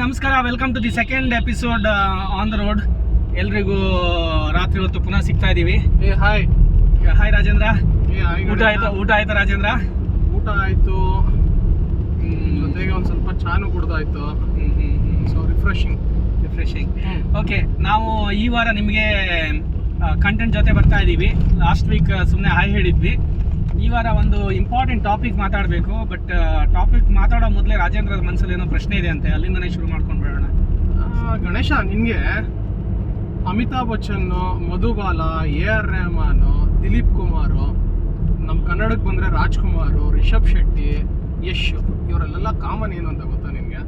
ನಮಸ್ಕಾರ welcome to the second episode on the road ಎಲ್ರಿಗೂ ರಾತ್ರಿ ಹೊತ್ತು ಪುನಃ ಸಿಗ್ತಾ ಇದೀವಿ. ಏ ಹಾಯ್ ಹಾಯ್ ರಾಜೇಂದ್ರ. ಊಟ ಆಯ್ತಾ ಊಟ ಆಯ್ತಾ ರಾಜೇಂದ್ರ? ಊಟ ಆಯ್ತು. ಜೊತೆಗೆ ಒಂದು ಸ್ವಲ್ಪ ಚಾನು ಕುಡ್ದಾಯ್ತು. ಸೊ ರಿಫ್ರೆಶಿಂಗ್ ರಿಫ್ರೆಶಿಂಗ್ ಓಕೆ ನಾವು ಈ ವಾರ ನಿಮಗೆ ಕಂಟೆಂಟ್ ಜೊತೆ ಬರ್ತಾ ಇದ್ದೀವಿ ಲಾಸ್ಟ್ ವೀಕ್ ಸುಮ್ಮನೆ ಹಾಯ್ ಹೇಳಿದ್ವಿ. ಈ ವಾರ ಒಂದು ಇಂಪಾರ್ಟೆಂಟ್ ಟಾಪಿಕ್ ಮಾತಾಡಬೇಕು ಬಟ್ ಟಾಪಿಕ್ ಮಾತಾಡೋ ಮೊದಲೇ ರಾಜೇಂದ್ರ ಮನಸ್ಸಲ್ಲಿ ಏನೋ ಪ್ರಶ್ನೆ ಇದೆ ಅಂತೆ ಅಲ್ಲಿಂದನೇ ಶುರು ಮಾಡ್ಕೊಂಡು ಬೇಡೋಣ ಗಣೇಶ ನಿಮಗೆ ಅಮಿತಾಬ್ ಬಚ್ಚನ್ ಮಧುಬಾಲ ಎ ಆರ್ ರೆಹಮಾನು ದಿಲೀಪ್ ಕುಮಾರ್ ನಮ್ಮ ಕನ್ನಡಕ್ಕೆ ಬಂದರೆ ರಾಜ್ಕುಮಾರ್ ರಿಷಬ್ ಶೆಟ್ಟಿ ಯಶ್ ಇವರಲ್ಲೆಲ್ಲ ಕಾಮನ್ ಏನು ಅಂತ ಗೊತ್ತಾ ನಿಮಗೆ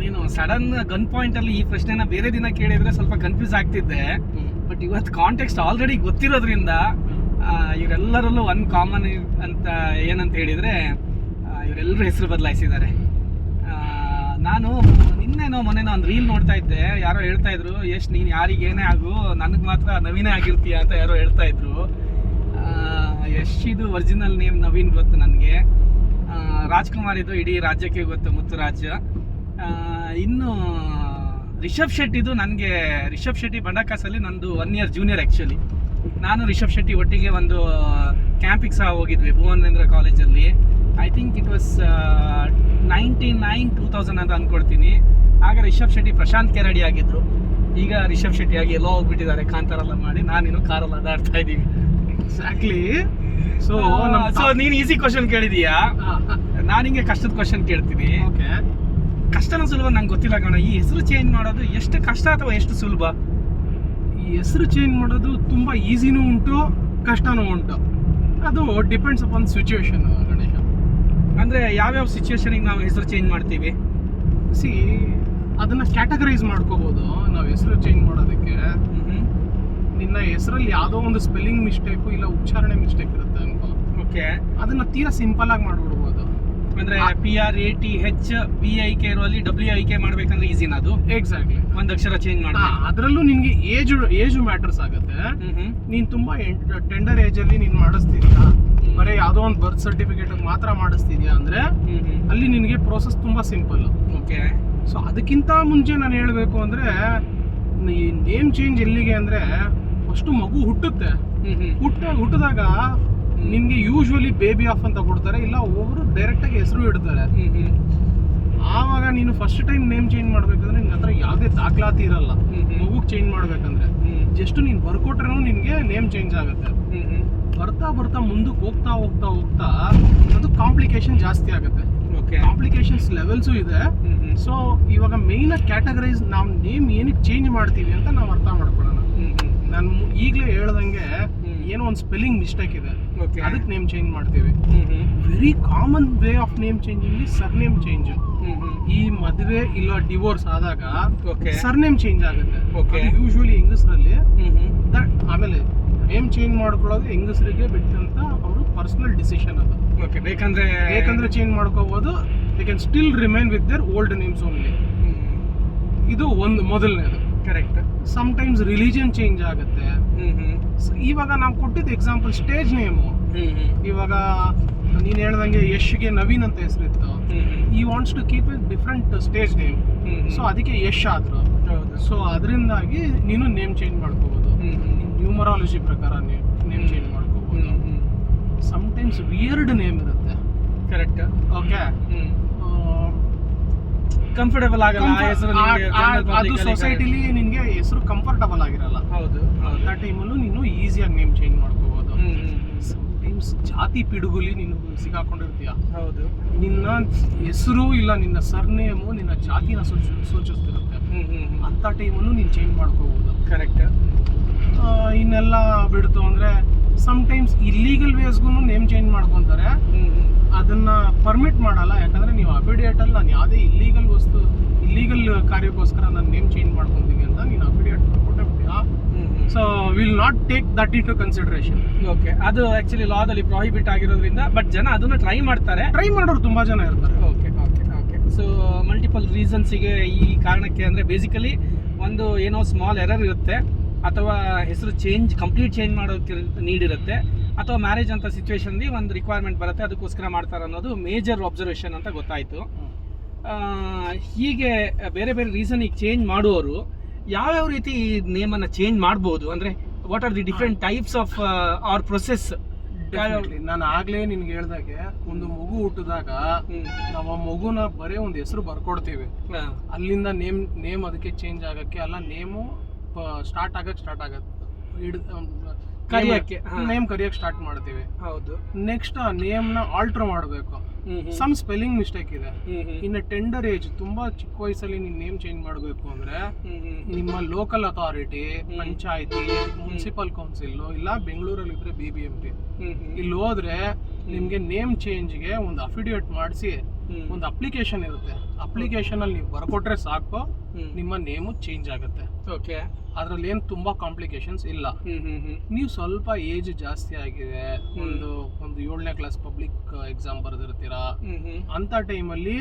ನೀನು ಸಡನ್ ಗನ್ ಪಾಯಿಂಟ್ ಅಲ್ಲಿ ಈ ಪ್ರಶ್ನೆನ ಬೇರೆ ದಿನ ಕೇಳಿದ್ರೆ ಸ್ವಲ್ಪ ಕನ್ಫ್ಯೂಸ್ ಆಗ್ತಿದ್ದೆ. ಬಟ್ ಇವತ್ತು ಕಾಂಟೆಕ್ಸ್ಟ್ ಆಲ್ರೆಡಿ ಗೊತ್ತಿರೋದ್ರಿಂದ ಇವರೆಲ್ಲರಲ್ಲೂ ಒಂದು ಕಾಮನ್ ಅಂತ ಏನಂತ ಹೇಳಿದರೆ ಇವರೆಲ್ಲರೂ ಹೆಸರು ಬದಲಾಯಿಸಿದ್ದಾರೆ. ನಾನು ನಿನ್ನೆನೋ ಮೊನ್ನೆನೋ ಒಂದು ರೀಲ್ ನೋಡ್ತಾ ಇದ್ದೆ. ಯಾರೋ ಹೇಳ್ತಾ ಇದ್ರು ಎಷ್ಟು ನೀನು ಯಾರಿಗೇನೇ ಆಗು, ನನಗೆ ಮಾತ್ರ ನವೀನೇ ಆಗಿರ್ತೀಯ ಅಂತ ಯಾರೋ ಹೇಳ್ತಾ ಇದ್ರು. ಇದು ಒರಿಜಿನಲ್ ನೇಮ್ ನವೀನ್ ಗೊತ್ತು ನನಗೆ. ರಾಜ್ಕುಮಾರ್ ಇದು ಇಡೀ ರಾಜ್ಯಕ್ಕೆ ಗೊತ್ತು ಮುತ್ತುರಾಜ್ ಇನ್ನು ರಿಷಬ್ ಶೆಟ್ಟಿದು ನನಗೆ, ರಿಷಬ್ ಶೆಟ್ಟಿ ಬಂಡಕಾಸಲ್ಲಿ ನಂದು ಒನ್ ಇಯರ್ ಜೂನಿಯರ್ ಆ್ಯಕ್ಚುಲಿ ನಾನು ರಿಷಬ್ ಶೆಟ್ಟಿ ಒಟ್ಟಿಗೆ ಒಂದು ಕ್ಯಾಂಪಿಗೆ ಸಹ ಹೋಗಿದ್ವಿ ಭುವನೇಂದ್ರ ಕಾಲೇಜಲ್ಲಿ I think it was ninety nine two thousand ಅಂತ ಅಂದ್ಕೊಳ್ತೀನಿ ಆಗ ರಿಷಬ್ ಶೆಟ್ಟಿ ಪ್ರಶಾಂತ್ ಕೆರಡಿ ಆಗಿದ್ರು ಈಗ ರಿಷಬ್ ಶೆಟ್ಟಿ ಆಗಿ ಎಲ್ಲೋ ಹೋಗ್ಬಿಟ್ಟಿದ್ದಾರೆ ಕಾಂತಾರೆಲ್ಲ ಮಾಡಿ. ನಾನಿನ್ನು ಕಾರಲ್ಲಿ ಅದಾಡ್ತಾ ಇದ್ದೀನಿ. ಎಕ್ಸಾಕ್ಟ್ಲಿ ಸೊ ಸೊ ನೀನು ಈಸಿ ಕ್ವಶನ್ ಕೇಳಿದೀಯಾ? ನಾನು ಹಿಂಗೆ ಕಷ್ಟದ ಕ್ವಶನ್ ಕೇಳ್ತೀನಿ. ಓಕೆ ಕಷ್ಟನ ಸುಲಭ ನಂಗೆ ಗೊತ್ತಿಲ್ಲ ಕಣ ಈ ಹೆಸರು ಚೇಂಜ್ ಮಾಡೋದು ಎಷ್ಟು ಕಷ್ಟ ಅಥವಾ ಎಷ್ಟು ಸುಲಭ? ಹೆಸರು ಚೇಂಜ್ ಮಾಡೋದು ತುಂಬ ಈಸಿನೂ ಉಂಟು ಕಷ್ಟನೂ ಉಂಟು. ಅದು ಡಿಪೆಂಡ್ಸ್ ಅಪಾನ್ ಸಿಚುವೇಶನ್ ಗಣೇಶ. ಅಂದರೆ ಯಾವ್ಯಾವ ಸಿಚುವೇಶನಿಗೆ ನಾವು ಹೆಸರು ಚೇಂಜ್ ಮಾಡ್ತೀವಿ? ಸಿ ಅದನ್ನು ಕ್ಯಾಟಗರೈಸ್ ಮಾಡ್ಕೋಬೋದು ನಾವು ಹೆಸರು ಚೇಂಜ್ ಮಾಡೋದಕ್ಕೆ. ನಿನ್ನ ಹೆಸರಲ್ಲಿ ಯಾವುದೋ ಒಂದು ಸ್ಪೆಲ್ಲಿಂಗ್ ಮಿಸ್ಟೇಕು ಇಲ್ಲ ಉಚ್ಚಾರಣೆ ಮಿಸ್ಟೇಕ್ ಇರುತ್ತೆ ಅನ್ಕೋ. ಓಕೆ ಅದನ್ನು ತೀರಾ ಸಿಂಪಲ್ ಆಗಿ ಮಾಡ್ಬಿಡ್ಬೋದು. ಅಂದ್ರೆ P R A T H B I K ಇರುವಲ್ಲಿ ಡಬ್ಲ್ಯೂ ಐ ಕೆ ಮಾಡ್ಬೇಕಂದ್ರೆ ಈಸಿನ ಅದು. ಎಕ್ಸಾಕ್ಟ್ಲಿ ಒಂದ್ ಅಕ್ಷರ ಚೇಂಜ್ ಮಾಡಿ ಅದರಲ್ಲೂ ನಿನ್ಗೆ ಏಜ್ ಏಜ್ ಮ್ಯಾಟರ್ಸ್ ಆಗುತ್ತೆ. ನೀನ್ ತುಂಬಾ ಟೆಂಡರ್ ಏಜ್ ಅಲ್ಲಿ ನೀನ್ ಮಾಡಿಸ್ತಿದ್ಯಾ ಬರೀ ಯಾವುದೋ ಒಂದು ಬರ್ತ್ ಸರ್ಟಿಫಿಕೇಟ್ ಮಾತ್ರ ಮಾಡಿಸ್ತಿದ್ಯಾ ಅಂದ್ರೆ ಅಲ್ಲಿ ನಿನಗೆ ಪ್ರೋಸೆಸ್ ತುಂಬಾ ಸಿಂಪಲ್ ಓಕೆ. ಸೊ ಅದಕ್ಕಿಂತ ಮುಂಚೆ ನಾನು ಹೇಳಬೇಕು ಅಂದ್ರೆ ಏನ್ ನೇಮ್ ಚೇಂಜ್ ಎಲ್ಲಿಗೆ ಅಂದ್ರೆ ಫಸ್ಟ್ ಮಗು ಹುಟ್ಟುತ್ತೆ. ಹುಟ್ಟ ಹುಟ್ಟಿದಾಗ ನಿನ್ಗೆ ಯೂಶ್ವಲಿ ಬೇಬಿ ಆಫ್ ಅಂತ ಕೊಡ್ತಾರೆ ಇಲ್ಲ ಒಬ್ಬರು ಡೈರೆಕ್ಟ್ ಆಗಿ ಹೆಸರು ಇಡ್ತಾರೆ. ಆವಾಗ ನೀನು ಫಸ್ಟ್ ಟೈಮ್ ನೇಮ್ ಚೇಂಜ್ ಮಾಡ್ಬೇಕಂದ್ರೆ ನಿನ್ನ ಹತ್ರ ಯಾವುದೇ ದಾಖಲಾತಿ ಇರಲ್ಲ. ಮಗುಗ್ ಚೇಂಜ್ ಮಾಡ್ಬೇಕಂದ್ರೆ. ಜಸ್ಟ್ ನೀನು ಬರ್ಕೊಟ್ರೂ ನಿನ್ಗೆ ನೇಮ್ ಚೇಂಜ್ ಆಗುತ್ತೆ. ಬರ್ತಾ ಬರ್ತಾ ಮುಂದಕ್ಕೆ ಹೋಗ್ತಾ ಹೋಗ್ತಾ ಹೋಗ್ತಾ ಅದು ಕಾಂಪ್ಲಿಕೇಶನ್ ಜಾಸ್ತಿ ಆಗುತ್ತೆ. ಓಕೆ ಕಾಂಪ್ಲಿಕೇಶನ್ಸ್ ಲೆವೆಲ್ಸು ಇದೆ. ಸೊ ಇವಾಗ ಮೇಯ್ನ್ ಕ್ಯಾಟಗರೈಸ್ ನಾವು ನೇಮ್ ಏನಕ್ಕೆ ಚೇಂಜ್ ಮಾಡ್ತೀವಿ ಅಂತ ನಾವು ಅರ್ಥ ನಾನು ಈಗಲೇ ಹೇಳ್ದಂಗೆ ಏನೋ ಒಂದು ಸ್ಪೆಲ್ಲಿಂಗ್ ಮಿಸ್ಟೇಕ್ ಇದೆ. ಅದಕ್ಕೆ ನೇಮ್ ಚೇಂಜ್ ಮಾಡ್ತೀವಿ. Very common way of name changing sir name change ಈ ಮದುವೆ ಇಲ್ಲ ಡಿವೋರ್ಸ್ ಆದಾಗ ಸರ್ ನೇಮ್ ಚೇಂಜ್ ಆಗುತ್ತೆ. ಯೂಶುವಲಿ ಹೆಂಗಸರಲ್ಲಿ ಆಮೇಲೆ ನೇಮ್ ಚೇಂಜ್ ಮಾಡ್ಕೊಳ್ಳೋದು ಹೆಂಗಸರಿಗೆ ಬಿಟ್ಟಂತ ಅವರು ಪರ್ಸನಲ್ ಡಿಸಿಷನ್ ಅದು. ಬೇಕಂದ್ರೆ ಬೇಕಂದ್ರೆ ಚೇಂಜ್ ಮಾಡ್ಕೋಬಹುದು they can still remain with their old names only ಇದು ಒಂದು ಮೊದಲನೇದು. Correct sometimes religion change ಆಗುತ್ತೆ ಇವಾಗ ನಾವು ಕೊಟ್ಟಿದ್ದ ಎಕ್ಸಾಂಪಲ್ ಸ್ಟೇಜ್ ನೇಮು ಇವಾಗ ನೀನು ಹೇಳ್ದಂಗೆ ಯಶ್ಗೆ ನವೀನ್ ಅಂತ ಹೆಸರಿತ್ತು. ಈ wants to keep it different stage name so ಅದಕ್ಕೆ ಯಶ್ ಆದ್ರು. ಸೊ ಅದರಿಂದಾಗಿ ನೀನು ನೇಮ್ ಚೇಂಜ್ ಮಾಡ್ಕೋಬಹುದು ನ್ಯೂಮರಾಲಜಿ ಪ್ರಕಾರ ನೇಮ್ ಚೇಂಜ್ ಮಾಡ್ಕೋಬಹುದು ಸಮ್ಟೈಮ್ಸ್ ವಿಯರ್ಡ್ ನೇಮ್ ಇರುತ್ತೆ. ಕರೆಕ್ಟ್ ಓಕೆ ಕಂಫರ್ಟಬಲ್ ಆಗಲ್ಲ ಆ ಹೆಸರು ನಿಮ್ಗೆ general public ಅದು ಅಲ್ಲಿ ಸೊಸೈಟಿಲಿ ನಿನ್ಗೆ ಹೆಸರು ಕಂಫರ್ಟಬಲ್ ಆಗಿರಲ್ಲ. ಹೌದು ಹೌದು. ಆ ಟೈಮಲ್ಲೂ ನೀನು ಈಸಿಯಾಗಿ ನೇಮ್ ಚೇಂಜ್ ಮಾಡ್ಕೋಬಹುದು ಹ್ಮ್ ಹ್ಮ್ ಸಮ್ಟೈಮ್ಸ್ ಜಾತಿ ಪಿಡುಗುಲಿ ನೀನು ಸಿಗಾಕೊಂಡಿರ್ತೀಯ? ಹೌದು. ನಿನ್ನ ಹೆಸರು ಇಲ್ಲ ನಿನ್ನ ಸರ್ನೇಮು ನಿನ್ನ ಜಾತಿನ ಸೂಚಿ ಸೂಚಿಸ್ತಿರುತ್ತೆ. ಹ್ಮ್ ಹ್ಮ್ ಅಂಥ ಟೈಮಲ್ಲೂ ನೀನು ಚೇಂಜ್ ಮಾಡ್ಕೋಬಹುದು ಕರೆಕ್ಟ್ ಇನ್ನೆಲ್ಲ ಬಿಡ್ತು ಅಂದರೆ ಸಮ್ಟೈಮ್ಸ್ ಇಲ್ಲೀಗಲ್ ವೇಸ್ಗೂ ನೇಮ್ ಚೇಂಜ್ ಮಾಡ್ಕೊತಾರೆ. ಹ್ಮ್ ಹ್ಮ್. ಅದನ್ನ ಪರ್ಮಿಟ್ ಮಾಡಲ್ಲ. ಯಾಕಂದ್ರೆ ನೀವು ಅಫಿಡಿಯೇಟಲ್ಲಿ ನಾನು ಯಾವುದೇ ಇಲ್ಲೀಗಲ್ ವಸ್ತು ಇಲ್ಲೀಗಲ್ ಕಾರ್ಯಕ್ಕೋಸ್ಕರ ನಾನು ನೇಮ್ ಚೇಂಜ್ ಮಾಡ್ಕೊತೀನಿ ಅಂತ ನೀನು ಅಫಿಡಿಯೇಟ್ ಕೊಟ್ಟೆ so will not take that into consideration okay ಅದು ಆಕ್ಚುಲಿ ಲಾದಲ್ಲಿ ಪ್ರಾಹಿಬಿಟ್ ಆಗಿರೋದ್ರಿಂದ ಬಟ್ ಜನ ಅದನ್ನ ಟ್ರೈ ಮಾಡ್ತಾರೆ. ಟ್ರೈ ಮಾಡೋರು ತುಂಬಾ ಜನ ಇರ್ತಾರೆ. Okay okay okay so multiple ರೀಸನ್ಸಿಗೆ ಈ ಕಾರಣಕ್ಕೆ ಅಂದರೆ ಬೇಸಿಕಲಿ ಒಂದು ಏನೋ ಸ್ಮಾಲ್ ಎರರ್ ಇರುತ್ತೆ ಅಥವಾ ಹೆಸರು ಚೇಂಜ್ ಕಂಪ್ಲೀಟ್ ಚೇಂಜ್ ಮಾಡೋಕ್ಕೆ ನೀಡ್ ಇರುತ್ತೆ ಅಥವಾ ಮ್ಯಾರೇಜ್ ಅಂತ ಸಿಚುವೇಶನ್ಲಿ ಒಂದು ರಿಕ್ವೈರ್ಮೆಂಟ್ ಬರುತ್ತೆ ಅದಕ್ಕೋಸ್ಕರ ಮಾಡ್ತಾರೆ ಅನ್ನೋದು ಮೇಜರ್ ಅಬ್ಸರ್ವೇಷನ್ ಅಂತ ಗೊತ್ತಾಯಿತು. ಹೀಗೆ ಬೇರೆ ಬೇರೆ ರೀಸನ್ ಈಗ ಚೇಂಜ್ ಮಾಡುವವರು ಯಾವ್ಯಾವ ರೀತಿ ಈ ನೇಮನ್ನು ಚೇಂಜ್ ಮಾಡ್ಬೋದು? ಅಂದರೆ what are the different types of our process. ನಾನು ಆಗ್ಲೇ ನಿನ್ಗೆ ಹೇಳ್ದಾಗೆ ಒಂದು ಮಗು ಹುಟ್ಟಿದಾಗ ನಾವು ಆ ಮಗುನ ಬರೀ ಒಂದು ಹೆಸರು ಬರ್ಕೊಡ್ತೀವಿ. ಅಲ್ಲಿಂದ ನೇಮ್ ನೇಮ್ ಅದಕ್ಕೆ ಚೇಂಜ್ ಆಗಕ್ಕೆ ಅಲ್ಲ ನೇಮು ಸ್ಟಾರ್ಟ್ ಆಗಕ್ಕೆ ಸ್ಟಾರ್ಟ್ ಆಗತ್ತೆ. ಕರಿಯಕ್ಕೆ, ನೇಮ್ ಕರಿಯಕ್ ಸ್ಟಾರ್ಟ್ ಮಾಡ್ತೀವಿ. ಹೌದು. ನೆಕ್ಸ್ಟ್ ಆ ನ ಆಲ್ಟರ್ ಮಾಡಬೇಕು. ಸಮ್ ಸ್ಪೆಲ್ಲಿಂಗ್ ಮಿಸ್ಟೇಕ್ ಇದೆ. ಇನ್ನು ಟೆಂಡರ್ ಏಜ್ ತುಂಬಾ ಚಿಕ್ಕ ವಯಸ್ಸಲ್ಲಿ ನೀನ್ ನೇಮ್ ಚೇಂಜ್ ಮಾಡಬೇಕು ಅಂದ್ರೆ ನಿಮ್ಮ ಲೋಕಲ್ ಅಥಾರಿಟಿ ಪಂಚಾಯತಿ ಮುನ್ಸಿಪಲ್ ಕೌನ್ಸಿಲ್ ಇಲ್ಲ ಬೆಂಗಳೂರಲ್ಲಿ ಇದ್ರೆ ಬಿ ಬಿ ಎಂ ಪಿ ಇಲ್ಲಿ ಹೋದ್ರೆ ನಿಮ್ಗೆ ನೇಮ್ ಚೇಂಜ್ಗೆ ಒಂದು ಅಫಿಡೇವಿಟ್ ಮಾಡಿಸಿ. ಒಂದು ಅಪ್ಲಿಕೇಶನ್ ಇರುತ್ತೆ. ಅಪ್ಲಿಕೇಶನ್ ಅಲ್ಲಿ ನೀವು ಬರ್ಕೊಟ್ರೆ ಸಾಕು ನಿಮ್ಮ ನೇಮು ಚೇಂಜ್ ಆಗುತ್ತೆ. ಓಕೆ ಅದ್ರಲ್ಲಿ ಏನು ತುಂಬಾ ಕಾಂಪ್ಲಿಕೇಶನ್ಸ್ ಇಲ್ಲ. ನೀವು ಸ್ವಲ್ಪ ಏಜ್ ಜಾಸ್ತಿ ಆಗಿದೆ ಒಂದು ಒಂದು ಏಳನೇ ಕ್ಲಾಸ್ ಪಬ್ಲಿಕ್ ಎಕ್ಸಾಮ್ ಬರೆದಿರ್ತೀರಾ? ಅಂತ ಟೈಮಲ್ಲಿ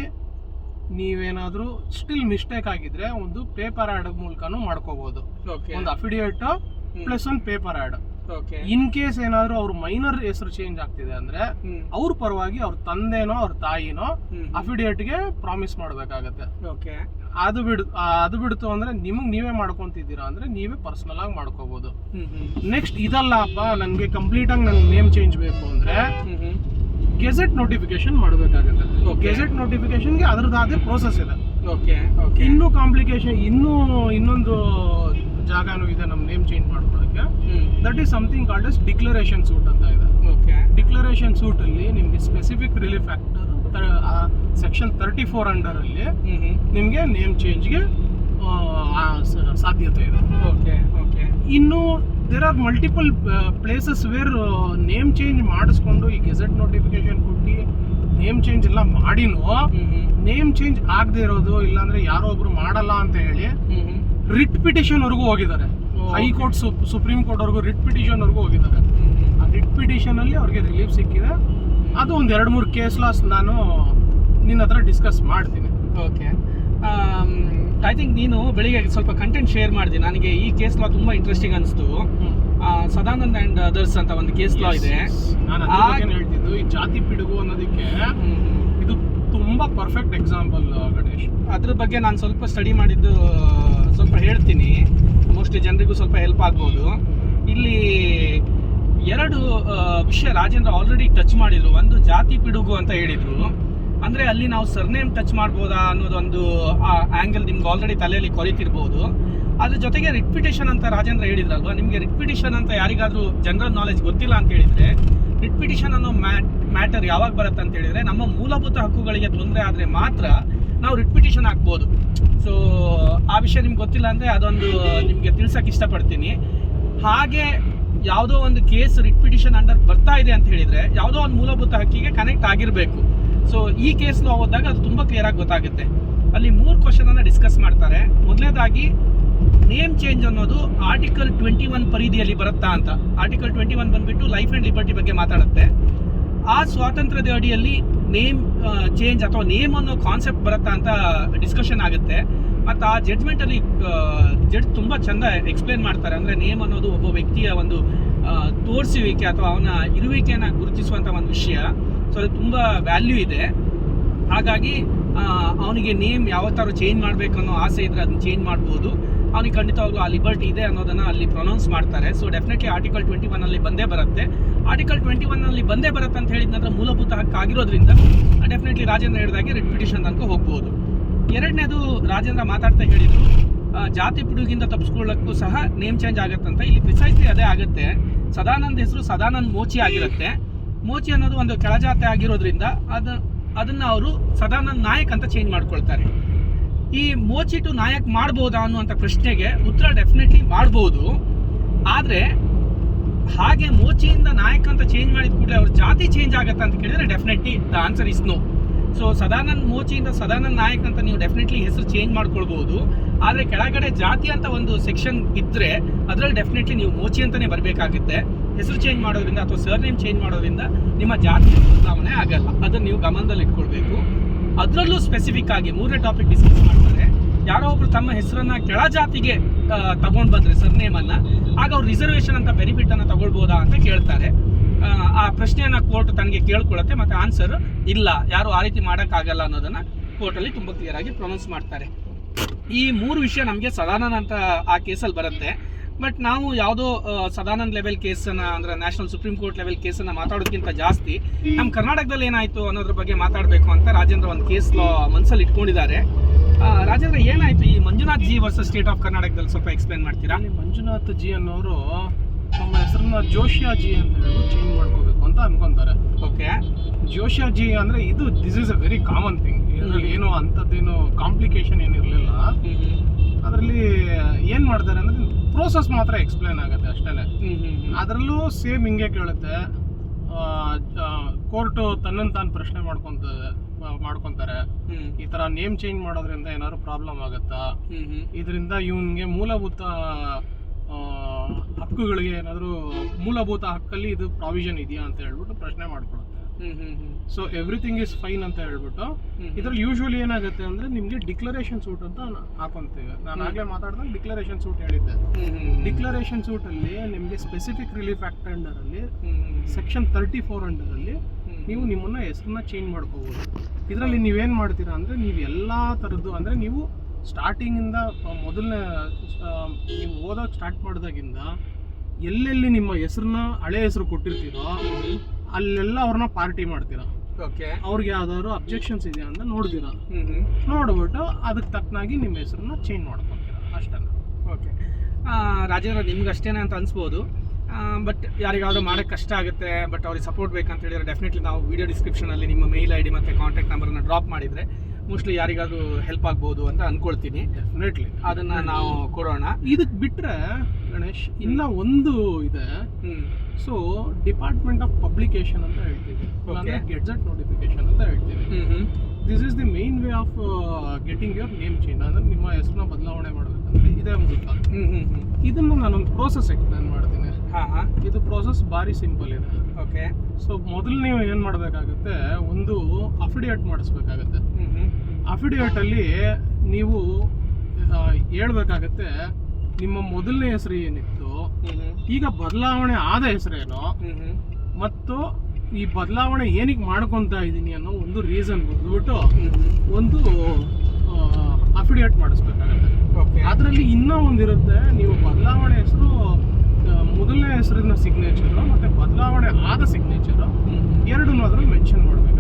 ನೀವೇನಾದ್ರೂ ಸ್ಟಿಲ್ ಮಿಸ್ಟೇಕ್ ಆಗಿದ್ರೆ ಒಂದು ಪೇಪರ್ ಆಡ್ ಮೂಲಕನೂ ಮಾಡ್ಕೋಬಹುದು ಓಕೆ ಒಂದು ಅಫಿಡಿಯೇಟ್ ಪ್ಲಸ್ ಒಂದು paper add okay in case ಏನಾದ್ರು ಅವ್ರ ಮೈನರ್ ಹೆಸರು ಚೇಂಜ್ ಆಗ್ತಿದೆ ಅಂದ್ರೆ ಅವ್ರ ಪರವಾಗಿ ಅವ್ರ ತಂದೆನೋ ಅವ್ರ ತಾಯಿನೋ affidavit ಗೆ ಪ್ರಾಮಿಸ್ ಮಾಡ್ಬೇಕಾಗತ್ತೆ. ಓಕೆ ಅದು ಬಿಡ್ ಅದು ಬಿಡ್ತು ಅಂದ್ರೆ ನಿಮಗ್ ನೀವೇ ಮಾಡ್ಕೊಂತಿದ್ದೀರಾ ಅಂದ್ರೆ ನೀವೇ ಪರ್ಸನಲ್ ಆಗಿ ಮಾಡ್ಕೋಬಹುದು ನೆಕ್ಸ್ಟ್ ಇದಲ್ಲಪ್ಪ ನನ್ಗೆ ಕಂಪ್ಲೀಟ್ ಆಗಿ ನನ್ಗೆ ನೇಮ್ ಚೇಂಜ್ ಬೇಕು ಅಂದ್ರೆ ಗೆಜೆಟ್ ನೋಟಿಫಿಕೇಶನ್ ಮಾಡಬೇಕಾಗುತ್ತೆ. ಗೆಜೆಟ್ ನೋಟಿಫಿಕೇಶನ್ಗೆ ಅದ್ರದ್ದಾದ ಪ್ರೋಸೆಸ್ ಇದೆ. ಓಕೆ ಓಕೆ ಇನ್ನೂ ಕಾಂಪ್ಲಿಕೇಶನ್ ಇನ್ನೂ ಇನ್ನೊಂದು ಜಾಗನೂ ಇದೆ ನಮ್ಮ ನೇಮ್ ಚೇಂಜ್ ಮಾಡ್ಕೊಳಕ್ಕೆ that is something called as declaration suit ಅಂತ ಇದೆ. ಓಕೆ. ಡಿಕ್ಲರೇಷನ್ ಸೂಟ್ ಅಲ್ಲಿ ನಿಮ್ಗೆ specific relief act section thirty four under ಅಲ್ಲಿ ನಿಮ್ಗೆ ನೇಮ್ ಚೇಂಜ್ಗೆ ಸಾಧ್ಯತೆ ಇದೆ. Okay okay. ಇನ್ನು there are multiple places where name change ಮಾಡಿಸ್ಕೊಂಡು ಈ ಗೆಜೆಟ್ ನೋಟಿಫಿಕೇಶನ್ ಕೊಟ್ಟು ನೇಮ್ ಚೇಂಜ್ ಎಲ್ಲ ಮಾಡಿನೂ ನೇಮ್ ಚೇಂಜ್ ಆಗದೆ ಇರೋದು ಇಲ್ಲಾಂದ್ರೆ ಯಾರೋ ಒಬ್ರು ಮಾಡಲ್ಲ ಅಂತ ಹೇಳಿ ರಿಟ್ ಪಿಟಿಷನ್ ವರೆಗೂ ಹೋಗಿದ್ದಾರೆ. ಹೈಕೋರ್ಟ್ ಸುಪ್ರೀಂ ಕೋರ್ಟ್ ವರೆಗೂ ರಿಟ್ ಪಿಟಿಷನ್ ವರೆಗೂ ಹೋಗಿದ್ದಾರೆ. ಆ ರಿಟ್ ಪಿಟಿಷನ್ ಅಲ್ಲಿ ಅವ್ರಿಗೆ ರಿಲೀಫ್ ಸಿಕ್ಕಿದೆ. ಅದು ಒಂದು ಎರಡು ಮೂರು ಕೇಸ್ ಲಾಸ್ ನಾನು ನಿನ್ನ ಹತ್ರ ಡಿಸ್ಕಸ್ ಮಾಡ್ತೀನಿ. ಓಕೆ ಐ ಥಿಂಕ್ ನೀನು ಬೆಳಿಗ್ಗೆ ಸ್ವಲ್ಪ ಕಂಟೆಂಟ್ ಶೇರ್ ಮಾಡಿದೆ. ನನಗೆ ಈ ಕೇಸ್ ಲಾ ತುಂಬಾ ಇಂಟ್ರೆಸ್ಟಿಂಗ್ ಅನಿಸ್ತು. ಸದಾನಂದ್ ಅಂಡ್ ಅದರ್ಸ್ ಅಂತ ಒಂದು ಕೇಸ್ ಲಾ ಇದೆ. ನಾನು ಹೇಳ್ತಿದ್ದು? ಈ ಜಾತಿ ಪಿಡುಗು ಅನ್ನೋದಕ್ಕೆ ತುಂಬಾ ಪರ್ಫೆಕ್ಟ್ ಎಕ್ಸಾಂಪಲ್ ಗಣೇಶ್. ಅದ್ರ ಬಗ್ಗೆ ನಾನು ಸ್ವಲ್ಪ ಸ್ಟಡಿ ಮಾಡಿದ್ದು ಸ್ವಲ್ಪ ಹೇಳ್ತೀನಿ. ಮೋಸ್ಟ್ಲಿ ಜನರಿಗೂ ಸ್ವಲ್ಪ ಹೆಲ್ಪ್ ಆಗ್ಬೋದು. ಇಲ್ಲಿ ಎರಡು ವಿಷಯ ರಾಜೇಂದ್ರ ಆಲ್ರೆಡಿ ಟಚ್ ಮಾಡಿದ್ರು. ಒಂದು ಜಾತಿ ಪಿಡುಗು ಅಂತ ಹೇಳಿದ್ರು. ಅಂದ್ರೆ ಅಲ್ಲಿ ನಾವು ಸರ್ನೇಮ್ ಟಚ್ ಮಾಡ್ಬೋದಾ ಅನ್ನೋದೊಂದು ಆಂಗಲ್ ನಿಮ್ಗೆ ಆಲ್ರೆಡಿ ತಲೆಯಲ್ಲಿ ಕೊರಿತಿರ್ಬೋದು. ಅದ್ರ ಜೊತೆಗೆ ರಿಪಿಟೇಷನ್ ಅಂತ ರಾಜೇಂದ್ರ ಹೇಳಿದ್ರಲ್ವಾ? ನಿಮಗೆ ರಿಪಿಟೇಷನ್ ಅಂತ ಯಾರಿಗಾದರೂ ಜನರಲ್ ನಾಲೆಜ್ ಗೊತ್ತಿಲ್ಲ ಅಂತ ಹೇಳಿದ್ರೆ ರಿಪಿಟೇಷನ್ ಅನ್ನೋ ಮ್ಯಾಟರ್ ಯಾವಾಗ ಬರುತ್ತೆ ಅಂತ ಹೇಳಿದ್ರೆ, ನಮ್ಮ ಮೂಲಭೂತ ಹಕ್ಕುಗಳಿಗೆ ತೊಂದರೆ ಆದರೆ ಮಾತ್ರ ನಾವು ರಿಪಿಟೇಷನ್ ಹಾಕ್ಬೋದು. ಸೊ ಆ ವಿಷಯ ನಿಮ್ಗೆ ಗೊತ್ತಿಲ್ಲ ಅಂದರೆ ಅದೊಂದು, ನಿಮಗೆ ತಿಳ್ಸಕ್ಕೆ ಇಷ್ಟಪಡ್ತೀನಿ. ಹಾಗೆ ಯಾವುದೋ ಒಂದು ಕೇಸ್ ರಿಟ್ಪಿಟಿಷನ್ ಅಂಡರ್ ಬರ್ತಾ ಇದೆ ಅಂತ ಹೇಳಿದ್ರೆ, ಯಾವುದೋ ಒಂದು ಮೂಲಭೂತ ಹಕ್ಕಿಗೆ ಕನೆಕ್ಟ್ ಆಗಿರಬೇಕು. ಸೊ ಈ ಕೇಸ್ ಲಾ ಹೋದಾಗ ಅದು ತುಂಬ ಕ್ಲಿಯರ್ ಆಗಿ ಗೊತ್ತಾಗುತ್ತೆ. ಅಲ್ಲಿ ಮೂರು ಕ್ವಶನ್ ಅನ್ನ ಡಿಸ್ಕಸ್ ಮಾಡ್ತಾರೆ. ಮೊದಲನೇದಾಗಿ ನೇಮ್ ಚೇಂಜ್ ಅನ್ನೋದು ಆರ್ಟಿಕಲ್ ಟ್ವೆಂಟಿ ಒನ್ ಪರಿಧಿಯಲ್ಲಿ ಬರುತ್ತಾ ಅಂತ. ಆರ್ಟಿಕಲ್ ಟ್ವೆಂಟಿ ಒನ್ ಬಂದ್ಬಿಟ್ಟು ಲೈಫ್ ಅಂಡ್ ಲಿಬರ್ಟಿ ಬಗ್ಗೆ ಮಾತಾಡುತ್ತೆ. ಆ ಸ್ವಾತಂತ್ರ್ಯದ ಅಡಿಯಲ್ಲಿ ನೇಮ್ ಚೇಂಜ್ ಅಥವಾ ನೇಮ್ ಅನ್ನೋ ಕಾನ್ಸೆಪ್ಟ್ ಬರುತ್ತಾ ಅಂತ ಡಿಸ್ಕಷನ್ ಆಗುತ್ತೆ. ಮತ್ತು ಆ ಜಡ್ಜ್ಮೆಂಟ್ ಅಲ್ಲಿ ಜಡ್ಜ್ ತುಂಬ ಚೆಂದ ಎಕ್ಸ್ಪ್ಲೇನ್ ಮಾಡ್ತಾರೆ. ಅಂದರೆ ನೇಮ್ ಅನ್ನೋದು ಒಬ್ಬ ವ್ಯಕ್ತಿಯ ಒಂದು ತೋರಿಸುವಿಕೆ ಅಥವಾ ಅವನ ಇರುವಿಕೆಯನ್ನು ಗುರುತಿಸುವಂಥ ಒಂದು ವಿಷಯ. ಸೊ ಅದು ತುಂಬ ವ್ಯಾಲ್ಯೂ ಇದೆ. ಹಾಗಾಗಿ ಅವನಿಗೆ ನೇಮ್ ಯಾವತ್ತಾರು ಚೇಂಜ್ ಮಾಡಬೇಕು ಅನ್ನೋ ಆಸೆ ಇದ್ರೆ ಅದನ್ನ ಚೇಂಜ್ ಮಾಡ್ಬೋದು. ಅವನಿಗೆ ಖಂಡಿತವಾಗ್ಲೂ ಆ ಲಿಬರ್ಟಿ ಇದೆ ಅನ್ನೋದನ್ನ ಅಲ್ಲಿ ಪ್ರೊನೌನ್ಸ್ ಮಾಡ್ತಾರೆ. So definitely article twenty one ಅಲ್ಲಿ ಬಂದೇ ಬರುತ್ತೆ. ಆರ್ಟಿಕಲ್ ಟ್ವೆಂಟಿ ಒನ್ ಅಲ್ಲಿ ಬಂದೇ ಬರುತ್ತೆ ಅಂತ ಹೇಳಿದ ನಂತರ ಮೂಲಭೂತ ಹಕ್ಕು ಆಗಿರೋದ್ರಿಂದ ಡೆಫಿನೆಟ್ಲಿ ರಾಜೇಂದ್ರ ಹೇಳಿದಾಗೆ ಪಿಟಿಷನ್ ತನಕ ಹೋಗ್ಬೋದು. ಎರಡನೇದು, ರಾಜೇಂದ್ರ ಮಾತಾಡ್ತಾ ಹೇಳಿದ್ರು ಜಾತಿ ಪಿಡುಗಿಂದ ತಪ್ಪಿಸ್ಕೊಳ್ಳೋಕ್ಕೂ ಸಹ ನೇಮ್ ಚೇಂಜ್ ಆಗುತ್ತಂತ ಇಲ್ಲಿ ಪ್ರಿಸೈಸ್ಲಿ ಅದೇ ಆಗುತ್ತೆ. ಸದಾನಂದ್ ಹೆಸರು ಸದಾನಂದ್ ಮೋಚಿ ಆಗಿರುತ್ತೆ. ಮೋಚಿ ಅನ್ನೋದು ಒಂದು ಕೆಳಜಾತಿ ಆಗಿರೋದ್ರಿಂದ ಅದು ಅದನ್ನ ಅವರು ಸದಾನಂದ್ ನಾಯಕ್ ಅಂತ ಚೇಂಜ್ ಮಾಡ್ಕೊಳ್ತಾರೆ. ಈ ಮೋಚಿ ಟು ನಾಯಕ್ ಮಾಡ್ಬೋದಾ ಅನ್ನುವಂಥ ಪ್ರಶ್ನೆಗೆ ಉತ್ತರ ಡೆಫಿನೆಟ್ಲಿ ಮಾಡ್ಬೋದು. ಆದರೆ ಹಾಗೆ ಮೋಚಿಯಿಂದ ನಾಯಕ್ ಅಂತ ಚೇಂಜ್ ಮಾಡಿದ ಕೂಡಲೇ ಅವ್ರ ಜಾತಿ ಚೇಂಜ್ ಆಗುತ್ತೆ ಅಂತ ಕೇಳಿದ್ರೆ definitely the answer is no so Sadanand ಮೋಚಿಯಿಂದ Sadanand Nayak ಅಂತ ನೀವು ಡೆಫಿನೆಟ್ಲಿ ಹೆಸರು ಚೇಂಜ್ ಮಾಡ್ಕೊಳ್ಬೋದು. ಆದರೆ ಕೆಳಗಡೆ ಜಾತಿ ಅಂತ ಒಂದು ಸೆಕ್ಷನ್ ಇದ್ದರೆ ಅದರಲ್ಲಿ ಡೆಫಿನೆಟ್ಲಿ ನೀವು ಮೋಚಿ ಅಂತಾನೆ ಬರಬೇಕಾಗುತ್ತೆ. ಹೆಸರು ಚೇಂಜ್ ಮಾಡೋದ್ರಿಂದ ಅಥವಾ ಸರ್ನೇಮ್ ಚೇಂಜ್ ಮಾಡೋದ್ರಿಂದ ನಿಮ್ಮ ಜಾತಿ ಬದಲಾವಣೆ ಆಗಲ್ಲ. ಅದನ್ನು ನೀವು ಗಮನದಲ್ಲಿ ಇಟ್ಕೊಳ್ಬೇಕು ಅದರಲ್ಲೂ ಸ್ಪೆಸಿಫಿಕ್ ಆಗಿ ಮೂರನೇ ಟಾಪಿಕ್ ಡಿಸ್ಕಸ್ ಮಾಡ್ತಾರೆ. ಯಾರೋ ಒಬ್ರು ತಮ್ಮ ಹೆಸರನ್ನ ಕೆಳ ಜಾತಿಗೆ ತಗೊಂಡ್ ಬಂದ್ರೆ ಸರ್ನೇಮ್ ಅನ್ನ ಆಗ ಅವ್ರು ರಿಸರ್ವೇಶನ್ ಅಂತ ಬೆನಿಫಿಟ್ ಅನ್ನ ತಗೊಳ್ಬೋದಾ ಅಂತ ಕೇಳ್ತಾರೆ. ಆ, ಪ್ರಶ್ನೆಯನ್ನ ಕೋರ್ಟ್ ತನಗೆ ಕೇಳ್ಕೊಳತ್ತೆ ಮತ್ತೆ ಆನ್ಸರ್ ಇಲ್ಲ. ಯಾರು ಆ ರೀತಿ ಮಾಡೋಕ್ಕಾಗಲ್ಲ ಅನ್ನೋದನ್ನ ಕೋರ್ಟಲ್ಲಿ ತುಂಬ ಕ್ಲಿಯರ್ ಆಗಿ ಪ್ರೊನೌನ್ಸ್ ಮಾಡ್ತಾರೆ. ಈ ಮೂರು ವಿಷಯ ನಮಗೆ ಸದಾನಂದ ಅಂತ ಆ ಕೇಸಲ್ಲಿ ಬರುತ್ತೆ. ಬಟ್ ನಾವು ಯಾವುದೋ ಸದಾನನ್ ಸದಾನಂದ್ ಲೆವೆಲ್ ಕೇಸನ್ನ ಅಂದ್ರೆ ನ್ಯಾಷನಲ್ ಸುಪ್ರೀಂ ಕೋರ್ಟ್ ಲೆವೆಲ್ ಕೇಸನ್ನು ಮಾತಾಡೋದಕ್ಕಿಂತ ಜಾಸ್ತಿ ನಮ್ಮ ಕರ್ನಾಟಕದಲ್ಲಿ ಏನಾಯಿತು ಅನ್ನೋದ್ರ ಬಗ್ಗೆ ಮಾತಾಡಬೇಕು ಅಂತ ರಾಜೇಂದ್ರ ಒಂದು ಕೇಸ್ ಲಾ ಮನಸ್ಸಲ್ಲಿ ಇಟ್ಕೊಂಡಿದ್ದಾರೆ. ರಾಜೇಂದ್ರ ಏನಾಯ್ತು ಈ Manjunath G versus state of ಕರ್ನಾಟಕದಲ್ಲಿ ಸ್ವಲ್ಪ ಎಕ್ಸ್ಪ್ಲೇನ್ ಮಾಡ್ತೀರಾ? ಮಂಜುನಾಥ್ ಜಿ ಅನ್ನೋರು ತಮ್ಮ ಹೆಸರನ್ನ ಜೋಶಿಯಾ ಜಿ ಅಂತ ಹೇಳಿ ಚೇಂಜ್ ಮಾಡ್ಕೋಬೇಕು ಅಂತ ಅನ್ಕೊಂತಾರೆ. ಓಕೆ ಜೋಶಿಯಾ ಜಿ ಅಂದ್ರೆ ಇದು this is a very common thing ಇದರಲ್ಲಿ ಏನೋ ಅಂಥದ್ದೇನು ಕಾಂಪ್ಲಿಕೇಶನ್ ಏನಿರಲಿಲ್ಲ. ಅದರಲ್ಲಿ ಏನು ಮಾಡ್ತಾರೆ ಅಂದ್ರೆ ಪ್ರೋಸೆಸ್ ಮಾತ್ರ ಎಕ್ಸ್ಪ್ಲೇನ್ ಆಗುತ್ತೆ ಅಷ್ಟೇ ಅದರಲ್ಲೂ ಸೇಮ್ ಹಿಂಗೆ ಕೇಳುತ್ತೆ. ಕೋರ್ಟು ತನ್ನನ್ನು ತಾನು ಪ್ರಶ್ನೆ ಮಾಡ್ಕೊಂತ ಮಾಡ್ಕೊಂತಾರೆ. ಈ ತರ ನೇಮ್ ಚೇಂಜ್ ಮಾಡೋದ್ರಿಂದ ಏನಾದ್ರು ಪ್ರಾಬ್ಲಮ್ ಆಗುತ್ತಾ? ಇದರಿಂದ ಇವನಿಗೆ ಮೂಲಭೂತ ಹಕ್ಕುಗಳಿಗೆ ಏನಾದರೂ ಮೂಲಭೂತ ಹಕ್ಕಲ್ಲಿ ಇದು ಪ್ರಾವಿಷನ್ ಇದೆಯಾ ಅಂತ ಹೇಳ್ಬಿಟ್ಟು ಪ್ರಶ್ನೆ ಮಾಡ್ಕೊಳುತ್ತೆ. ಸೊ ಎವ್ರಿಥಿಂಗ್ ಇಸ್ ಫೈನ್ ಅಂತ ಹೇಳ್ಬಿಟ್ಟು ಇದ್ರಲ್ಲಿ ಯೂಶ್ವಲಿ ಏನಾಗುತ್ತೆ ಅಂದ್ರೆ ನಿಮಗೆ ಡಿಕ್ಲರೇಷನ್ ಸೂಟ್ ಅಂತ ಹಾಕೊಂತೇವೆ. ನಾನು ಆಗ್ಲೇ ಮಾತಾಡಿದಾಗ ಡಿಕ್ಲರೇಷನ್ ಸೂಟ್ ಹೇಳಿದ್ದೆ. ಡಿಕ್ಲರೇಷನ್ ಸೂಟ್ ಅಲ್ಲಿ ನಿಮಗೆ ಸ್ಪೆಸಿಫಿಕ್ ರಿಲೀಫ್ ಆಕ್ಟ್ ಅಂಡರ್ ಅಲ್ಲಿ ಸೆಕ್ಷನ್ ತರ್ಟಿ ಫೋರ್ ಅಂಡರ್ ಅಲ್ಲಿ ನೀವು ನಿಮ್ಮನ್ನ ಹೆಸರನ್ನ ಚೇಂಜ್ ಮಾಡ್ಕೋಬಹುದು ಇದರಲ್ಲಿ ನೀವೇನ್ ಮಾಡ್ತೀರಾ ಅಂದ್ರೆ ನೀವು ಎಲ್ಲಾ ಥರದ್ದು ಅಂದ್ರೆ ನೀವು ಸ್ಟಾರ್ಟಿಂಗ್ ಇಂದ ಮೊದಲನೇ ನೀವು ಓದೋಕೆ ಸ್ಟಾರ್ಟ್ ಮಾಡಿದಾಗಿಂದ ಎಲ್ಲೆಲ್ಲಿ ನಿಮ್ಮ ಹೆಸರನ್ನ ಹಳೆ ಹೆಸರು ಕೊಟ್ಟಿರ್ತೀರೋ ಅಲ್ಲೆಲ್ಲ ಅವ್ರನ್ನ ಪಾರ್ಟಿ ಮಾಡ್ತೀರಾ? ಓಕೆ ಅವ್ರಿಗೆ ಯಾವ್ದಾದ್ರು ಅಬ್ಜೆಕ್ಷನ್ಸ್ ಇದೆಯಾ ಅಂತ ನೋಡ್ತೀರಾ? ನೋಡ್ಬಿಟ್ಟು ಅದಕ್ಕೆ ತಕ್ಕನಾಗಿ ನಿಮ್ಮ ಹೆಸರನ್ನ ಚೇಂಜ್ ಮಾಡ್ಕೊತೀರಾ. ಅಷ್ಟೇ. ಓಕೆ ರಾಜೇಂದ್ರ ನಿಮ್ಗೆ ಅಷ್ಟೇನೆ ಅಂತ ಅನ್ಸ್ಬೋದು. ಬಟ್ ಯಾರಿಗಾದ್ರೂ ಮಾಡೋಕ್ಕೆ ಕಷ್ಟ ಆಗುತ್ತೆ ಬಟ್ ಅವ್ರಿಗೆ ಸಪೋರ್ಟ್ ಬೇಕಂತ ಹೇಳಿದ್ರೆ ಡೆಫಿನೆಟ್ಲಿ ನಾವು ವಿಡಿಯೋ ಡಿಸ್ಕ್ರಿಪ್ಷನಲ್ಲಿ ನಿಮ್ಮ ಮೇಲ್ ಐ ಡಿ ಮತ್ತು ಕಾಂಟ್ಯಾಕ್ಟ್ ನಂಬರನ್ನು ಡ್ರಾಪ್ ಮಾಡಿದರೆ ಮೋಸ್ಟ್ಲಿ ಯಾರಿಗಾದ್ರೂ ಹೆಲ್ಪ್ ಆಗ್ಬೋದು ಅಂತ ಅನ್ಕೊಳ್ತೀನಿ. ಡೆಫಿನೆಟ್ಲಿ ಅದನ್ನ ನಾವು ಕೊಡೋಣ. ಇದಕ್ಕೆ ಬಿಟ್ರೆ ಗಣೇಶ್ ಇನ್ನ ಒಂದು ಇದೆ. ಸೊ ಡಿಪಾರ್ಟ್ಮೆಂಟ್ ಆಫ್ ಪಬ್ಲಿಕೇಶನ್ ಅಂತ ಹೇಳ್ತೀವಿ. ಗೆಡ್ಜೆಟ್ ನೋಟಿಫಿಕೇಶನ್ ಅಂತ ಹೇಳ್ತೀವಿ. This is the main way of getting your name change ಅಂದ್ರೆ ನಿಮ್ಮ ಹೆಸರನ್ನ ಬದಲಾವಣೆ ಮಾಡಬೇಕಂದ್ರೆ ಇದೇ ಮೂಲಕ ಇದನ್ನು ನಾನೊಂದು ಪ್ರೋಸೆಸ್ ಎಕ್ಸ್ಪ್ಲೇನ್ ಮಾಡ್ತೀನಿ. ಹಾಂ ಹಾಂ. ಇದು ಪ್ರೋಸೆಸ್ ಭಾರಿ ಸಿಂಪಲ್ ಇದೆ. ಓಕೆ ಸೊ ಮೊದಲು ನೀವು ಏನು ಮಾಡಬೇಕಾಗುತ್ತೆ? ಒಂದು ಅಫಿಡಿಯೇಟ್ ಮಾಡಿಸ್ಬೇಕಾಗತ್ತೆ. ಅಲ್ಲಿ ನೀವು ಹೇಳ್ಬೇಕಾಗತ್ತೆ ನಿಮ್ಮ ಮೊದಲನೇ ಹೆಸರು ಏನಿತ್ತು ಈಗ ಬದಲಾವಣೆ ಆದ ಹೆಸರೇನು ಮತ್ತು ಈ ಬದಲಾವಣೆ ಏನಕ್ಕೆ ಮಾಡ್ಕೊತಾ ಇದ್ದೀನಿ ಅನ್ನೋ ಒಂದು ರೀಸನ್ ಬಂದ್ಬಿಟ್ಟು ಒಂದು ಅಫಿಡಿಯೇಟ್ ಮಾಡಿಸ್ಬೇಕಾಗತ್ತೆ. ಓಕೆ ಅದರಲ್ಲಿ ಇನ್ನೂ ಒಂದಿರುತ್ತೆ ನೀವು ಬದಲಾವಣೆ ಹೆಸರು ಮೊದಲನೇ ಹೆಸರಿನ ಸಿಗ್ನೇಚರು ಮತ್ತು ಬದಲಾವಣೆ ಆದ ಸಿಗ್ನೇಚರು ಎರಡನ್ನೂ ಅದ್ರಲ್ಲಿ ಮೆನ್ಷನ್ ಓಕೆ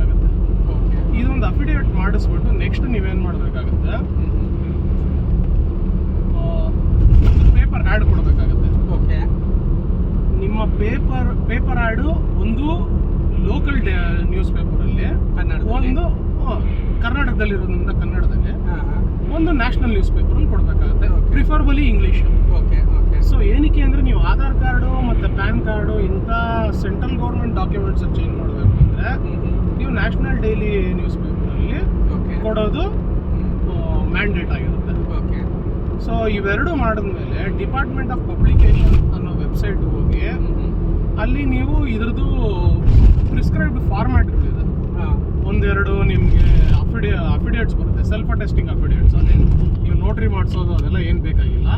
ಇದೊಂದು ಅಫಿಡೇವಿಟ್ ಮಾಡಿಸ್ಬಿಟ್ಟು ನೆಕ್ಸ್ಟ್ ನೀವೇನು ಮಾಡಬೇಕಾಗುತ್ತೆ? ಪೇಪರ್ ಆ್ಯಡ್ ಕೊಡಬೇಕಾಗುತ್ತೆ. ಓಕೆ ನಿಮ್ಮ ಪೇಪರ್ ಪೇಪರ್ ಆ್ಯಡು ಒಂದು ಲೋಕಲ್ ನ್ಯೂಸ್ ಪೇಪರಲ್ಲಿ ಕನ್ನಡ ಒಂದು ಕರ್ನಾಟಕದಲ್ಲಿರೋದ್ರಿಂದ ಕನ್ನಡದಲ್ಲಿ ಒಂದು ನ್ಯಾಷನಲ್ ನ್ಯೂಸ್ ಪೇಪರಲ್ಲಿ ಕೊಡಬೇಕಾಗುತ್ತೆ. Preferably English okay okay so ಏನಕ್ಕೆ ಅಂದರೆ ನೀವು ಆಧಾರ್ ಕಾರ್ಡು ಮತ್ತು ಪ್ಯಾನ್ ಕಾರ್ಡು ಇಂಥ ಸೆಂಟ್ರಲ್ ಗೌರ್ಮೆಂಟ್ ಡಾಕ್ಯುಮೆಂಟ್ಸ್ ಚೇಂಜ್ ಮಾಡಬೇಕು ಅಂದರೆ ನೀವು ನ್ಯಾಷನಲ್ ಡೈಲಿ ನ್ಯೂಸ್ ಪೇಪರಲ್ಲಿ ಕೊಡೋದು ಮ್ಯಾಂಡೇಟ್ ಆಗಿರುತ್ತೆ. ಓಕೆ ಸೊ ಇವೆರಡು ಮಾಡಿದ್ಮೇಲೆ ಡಿಪಾರ್ಟ್ಮೆಂಟ್ ಆಫ್ ಪಬ್ಲಿಕೇಶನ್ ಅನ್ನೋ ವೆಬ್ಸೈಟ್ ಹೋಗಿ ಅಲ್ಲಿ ನೀವು ಇದ್ರದ್ದು ಪ್ರಿಸ್ಕ್ರೈಬ್ಡ್ ಫಾರ್ಮ್ಯಾಟ್ಗಳಿದೆ ಹಾಂ. ಒಂದೆರಡು ನಿಮಗೆ ಅಫಿಡಿ ಅಫಿಡೇಟ್ಸ್ ಬರುತ್ತೆ. ಸೆಲ್ಫ್ ಅಟೆಸ್ಟಿಂಗ್ ಅಫಿಡೇಟ್ಸ್ ಅದೇ ನೀವು ನೋಟ್ರಿ ಮಾಡಿಸೋದು ಅದೆಲ್ಲ ಏನು ಬೇಕಾಗಿಲ್ಲ.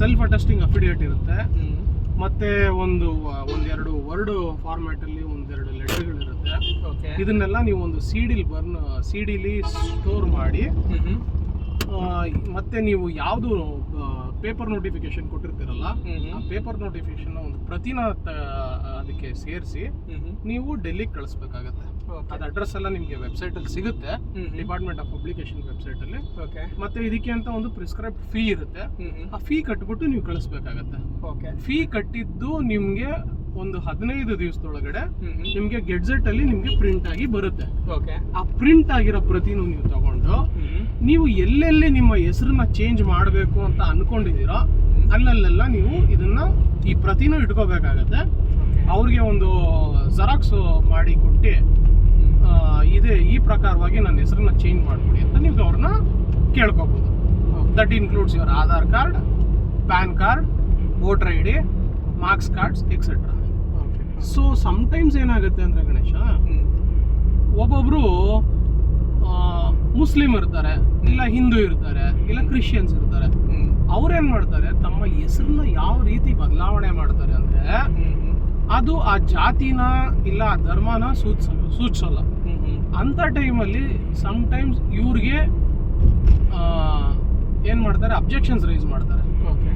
ಸೆಲ್ಫ್ ಅಟೆಸ್ಟಿಂಗ್ ಅಫಿಡೇಟ್ ಇರುತ್ತೆ. ಮತ್ತೆ ಒಂದು ಒಂದೆರಡು ವರ್ಡ್ ಫಾರ್ಮ್ಯಾಟಲ್ಲಿ ಇದನ್ನೆಲ್ಲ ನೀವು ಒಂದು ಸಿ ಡಿಲಿ ಬರ್ನ್ ಸಿಡಿಲಿ ಸ್ಟೋರ್ ಮಾಡಿ ಮತ್ತೆ ನೀವು ಯಾವುದು ಪೇಪರ್ ನೋಟಿಫಿಕೇಶನ್ ಕೊಟ್ಟಿರ್ತೀರಲ್ಲ ಆ ಪೇಪರ್ ನೋಟಿಫಿಕೇಶನ್ ಒಂದು ಪ್ರತಿನ ಅದಕ್ಕೆ ಸೇರಿಸಿ ನೀವು ಡೆಲ್ಲಿಗೆ ಕಳಿಸ್ಬೇಕಾಗತ್ತೆ. ಅದು ಅಡ್ರೆಸ್ ಎಲ್ಲ ನಿಮಗೆ ವೆಬ್ಸೈಟಲ್ಲಿ ಸಿಗುತ್ತೆ. ಡಿಪಾರ್ಟ್ಮೆಂಟ್ ಆಫ್ ಪಬ್ಲಿಕೇಶನ್ ವೆಬ್ಸೈಟಲ್ಲಿ ಓಕೆ ಮತ್ತೆ ಇದಕ್ಕೆ ಅಂತ ಒಂದು ಪ್ರಿಸ್ಕ್ರೈಬ್ ಫೀ ಇರುತ್ತೆ. ಆ ಫೀ ಕಟ್ಬಿಟ್ಟು ನೀವು ಕಳಿಸ್ಬೇಕಾಗತ್ತೆ. ಓಕೆ ಫೀ ಕಟ್ಟಿದ್ದು ನಿಮಗೆ ಒಂದು ಹದಿನೈದು ದಿವಸದೊಳಗಡೆ ನಿಮಗೆ ಗೆಡ್ಜೆಟ್ ಅಲ್ಲಿ ನಿಮಗೆ ಪ್ರಿಂಟ್ ಆಗಿ ಬರುತ್ತೆ. ಓಕೆ. ಆ ಪ್ರಿಂಟ್ ಆಗಿರೋ ಪ್ರತಿನೂ ನೀವು ತಗೊಂಡು ನೀವು ಎಲ್ಲೆಲ್ಲಿ ನಿಮ್ಮ ಹೆಸರನ್ನ ಚೇಂಜ್ ಮಾಡಬೇಕು ಅಂತ ಅನ್ಕೊಂಡಿದ್ದೀರೋ ಅಲ್ಲಲ್ಲೆಲ್ಲ ನೀವು ಇದನ್ನ ಈ ಪ್ರತಿನೂ ಇಟ್ಕೋಬೇಕಾಗತ್ತೆ. ಅವ್ರಿಗೆ ಒಂದು ಜೆರಾಕ್ಸ್ ಮಾಡಿ ಕೊಟ್ಟು ಇದೆ ಈ ಪ್ರಕಾರವಾಗಿ ನನ್ನ ಹೆಸರನ್ನ ಚೇಂಜ್ ಮಾಡ್ಬಿಡಿ ಅಂತ ನೀವು ಅವ್ರನ್ನ ಕೇಳ್ಕೊಬೋದು. That includes your Aadhaar card pan card voter I D marks cards etcetera so sometimes ಏನಾಗುತ್ತೆ ಅಂದರೆ ಗಣೇಶ ಒಬ್ಬೊಬ್ಬರು ಮುಸ್ಲಿಂ ಇರ್ತಾರೆ ಇಲ್ಲ ಹಿಂದೂ ಇರ್ತಾರೆ ಇಲ್ಲ ಕ್ರಿಶ್ಚಿಯನ್ಸ್ ಇರ್ತಾರೆ. ಅವ್ರೇನ್ ಮಾಡ್ತಾರೆ ತಮ್ಮ ಹೆಸರನ್ನ ಯಾವ ರೀತಿ ಬದಲಾವಣೆ ಮಾಡ್ತಾರೆ ಅಂದ್ರೆ ಅದು ಆ ಜಾತಿನ ಇಲ್ಲ ಆ ಧರ್ಮನ ಸೂಚಿಸಲ್ಲ ಸೂಚಿಸಲ್ಲ. ಅಂಥ ಟೈಮಲ್ಲಿ ಸಮ್ಟೈಮ್ಸ್ ಇವ್ರಿಗೆ ಏನು ಮಾಡ್ತಾರೆ ಅಬ್ಜೆಕ್ಷನ್ಸ್ ರೈಸ್ ಮಾಡ್ತಾರೆ.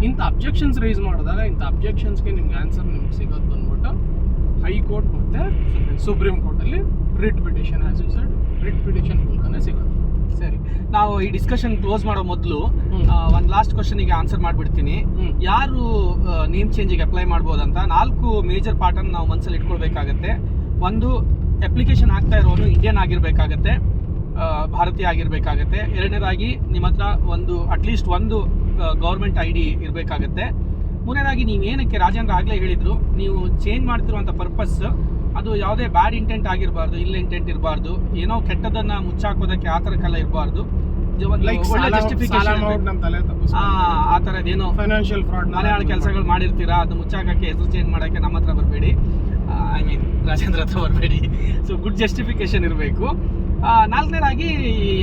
ಇಂಥ ಅಬ್ಜೆಕ್ಷನ್ಸ್ ರೈಸ್ ಮಾಡಿದಾಗ ಇಂಥ ಅಬ್ಜೆಕ್ಷನ್ಸ್ಗೆ ನಿಮ್ಗೆ ಆನ್ಸರ್ ನಿಮ್ಗೆ ಸಿಗೋದು ಹೈಕೋರ್ಟ್ ಮತ್ತು ಸುಪ್ರೀಂ ಕೋರ್ಟಲ್ಲಿ writ petition as you said writ petition ಮೂಲಕನೇ ಸಿಗೋದು ಸರಿ. ನಾವು ಈ ಡಿಸ್ಕಷನ್ ಕ್ಲೋಸ್ ಮಾಡೋ ಮೊದಲು. ಒಂದು ಲಾಸ್ಟ್ ಕ್ವಶನಿಗೆ ಆನ್ಸರ್ ಮಾಡಿಬಿಡ್ತೀನಿ. ಯಾರು ನೇಮ್ ಚೇಂಜಿಗೆ ಅಪ್ಲೈ ಮಾಡ್ಬೋದಂತ ನಾಲ್ಕು ಮೇಜರ್ ಪಾರ್ಟನ್ನು ನಾವು ಮನಸ್ಸಲ್ಲಿ ಇಟ್ಕೊಳ್ಬೇಕಾಗತ್ತೆ. ಒಂದು ಅಪ್ಲಿಕೇಶನ್ ಆಗ್ತಾ ಇರೋನು ಇಂಡಿಯನ್ ಆಗಿರಬೇಕಾಗತ್ತೆ ಭಾರತೀಯ ಆಗಿರಬೇಕಾಗತ್ತೆ. ಎರಡನೇದಾಗಿ ನಿಮ್ಮ ಹತ್ರ ಒಂದು ಅಟ್ಲೀಸ್ಟ್ ಒಂದು ಗೌರ್ಮೆಂಟ್ ಐ ಡಿ ಇರಬೇಕಾಗತ್ತೆ. ಮೂರನೇದಾಗಿ ನೀವು ಏನಕ್ಕೆ ರಾಜೇಂದ್ರ ಆಗಲೇ ಹೇಳಿದ್ರು ನೀವು ಚೇಂಜ್ ಮಾಡ್ತಿರುವಂಥ ಪರ್ಪಸ್ ಅದು ಯಾವುದೇ ಬ್ಯಾಡ್ ಇಂಟೆಂಟ್ ಆಗಿರಬಾರ್ದು ಇಲ್ಲ ಇಂಟೆಂಟ್ ಇರಬಾರ್ದು ಏನೋ ಕೆಟ್ಟದನ್ನ ಮುಚ್ಚಾಕೋದಕ್ಕೆ ಆ ಥರಕ್ಕೆಲ್ಲ ಇರಬಾರ್ದು. ಆ ಥರದ್ದೇನೋ ಫೈನಾನ್ಷಿಯಲ್ ಫ್ರಾಡ್ ಮಲಯಾಳ ಕೆಲಸಗಳು ಮಾಡಿರ್ತೀರಾ ಅದು ಮುಚ್ಚಾಕಕ್ಕೆ ಹೆಸರು ಚೇಂಜ್ ಮಾಡೋಕ್ಕೆ ನಮ್ಮ ಹತ್ರ ಬರಬೇಡಿ. ಐ ಮೀನ್ ರಾಜೇಂದ್ರ ಹತ್ರ ಬರಬೇಡಿ. ಸೊ ಗುಡ್ ಜಸ್ಟಿಫಿಕೇಶನ್ ಇರಬೇಕು. ನಾಲ್ಕನೇದಾಗಿ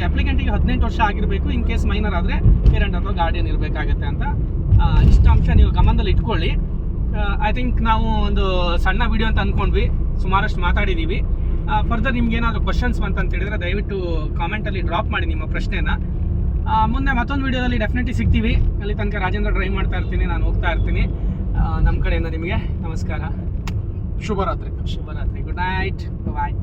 ಅಪ್ಲಿಕೆಂಟಿಗೆ ಹದಿನೆಂಟು ವರ್ಷ ಆಗಿರಬೇಕು ಇನ್ ಕೇಸ್ ಮೈನರ್ ಆದರೆ ಪೇರೆಂಟ್ ಅಥವಾ ಗಾರ್ಡಿಯನ್ ಇರಬೇಕಾಗತ್ತೆ ಅಂತ ಇಷ್ಟು ಅಂಶ ನೀವು ಗಮನದಲ್ಲಿ ಇಟ್ಕೊಳ್ಳಿ. ಐ ಥಿಂಕ್ ನಾವು ಒಂದು ಸಣ್ಣ ವಿಡಿಯೋ ಅಂತ ಅಂದ್ಕೊಂಡ್ವಿ ಸುಮಾರಷ್ಟು ಮಾತಾಡಿದ್ದೀವಿ ಫರ್ದರ್ ನಿಮ್ಗೆ ಏನಾದರೂ ಕ್ವಶನ್ಸ್ ಬಂತಂತ ಹೇಳಿದ್ರೆ ದಯವಿಟ್ಟು ಕಾಮೆಂಟಲ್ಲಿ ಡ್ರಾಪ್ ಮಾಡಿ ನಿಮ್ಮ ಪ್ರಶ್ನೆನ. ಮುಂದೆ ಮತ್ತೊಂದು ವಿಡಿಯೋದಲ್ಲಿ ಡೆಫಿನೆಟ್ಲಿ ಸಿಗ್ತೀವಿ. ಅಲ್ಲಿ ತನಕ ರಾಜೇಂದ್ರ ಡ್ರೈವ್ ಮಾಡ್ತಾ ಇರ್ತೀನಿ ನಾನು ಹೋಗ್ತಾ ಇರ್ತೀನಿ. ನಮ್ಮ ಕಡೆಯಿಂದ ನಿಮಗೆ ನಮಸ್ಕಾರ. ಶುಭರಾತ್ರಿ. ಶುಭರಾತ್ರಿ. Good night bye